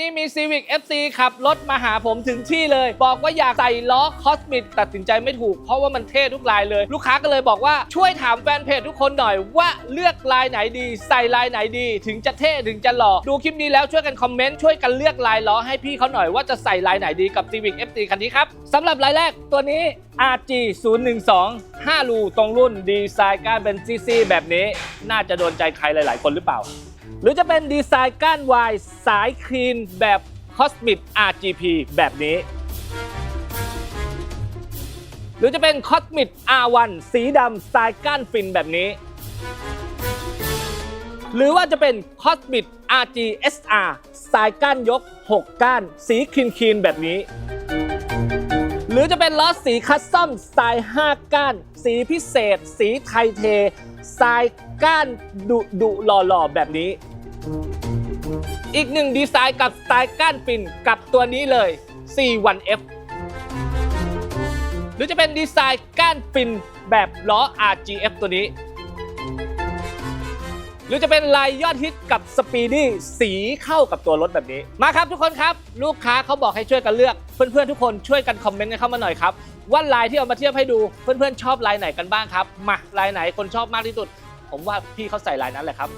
นี้มี Civic FC ขับรถมาหาผมถึงที่เลย บอกว่าอยากใส่ล้อคอสมิ c ตัดสินใจไม่ถูก เพราะว่ามันเท่ทุกลายเลย ลูกค้าก็เลยบอกว่าช่วยถามแฟนเพจทุกคนหน่อยว่าเลือกลายไหนดี ใส่ลายไหนดี ถึงจะเท่ถึงจะหล่อดูคลิปนี้แล้วช่วยกันคอมเมนต์ช่วยกันเลือกลายล้อให้พี่เขาหน่อยว่าจะใส่ลายไหนดีกับ Civic FC คันนี้ครับสำหรับลายแรกตัวนี้ RG 0 1 2 5รูตรงรุ่นดีไซน์การเป็นซีๆแบบนี้ น่าจะโดนใจใครหลาย ๆ คนหรือเปล่า หรือจะเป็นดีไซน์ก้านวายสายคลีนแบบคอสมิ c RGP แบบนี้ หรือจะเป็นคอสมิ c R1 สีดำสไตล์ก้านฟินแบบนี้ หรือว่าจะเป็นคอสมิ c RG SR สไตล์ก้านยก 6 ก้าน สีคลีนคลีนแบบนี้ หรือจะเป็นล้อสีคัสตอมสไตล์5ก้าน สีพิเศษ สีไทยเทสไตล์ก้านดุดุหล่อๆ แบบนี้ อีกหนึ่งดีไซน์กับสไตล์ก้านฟินกับตัวนี้เลย C1F หรือจะเป็นดีไซน์ก้านฟินแบบล้อ RGF ตัวนี้ หรือจะเป็นลายยอดฮิตกับสปีดี้สีเข้ากับตัวรถแบบนี้ มาครับทุกคนครับ ลูกค้าเขาบอกให้ช่วยกันเลือก เพื่อนๆทุกคนช่วยกันคอมเมนต์กันเข้ามาหน่อยครับ ว่าลายที่เอามาเทียบให้ดูเพื่อนๆชอบลายไหนกันบ้างครับมาลายไหนคนชอบมากที่สุด ผมว่าพี่เขาใส่ลายนั้นแหละครับ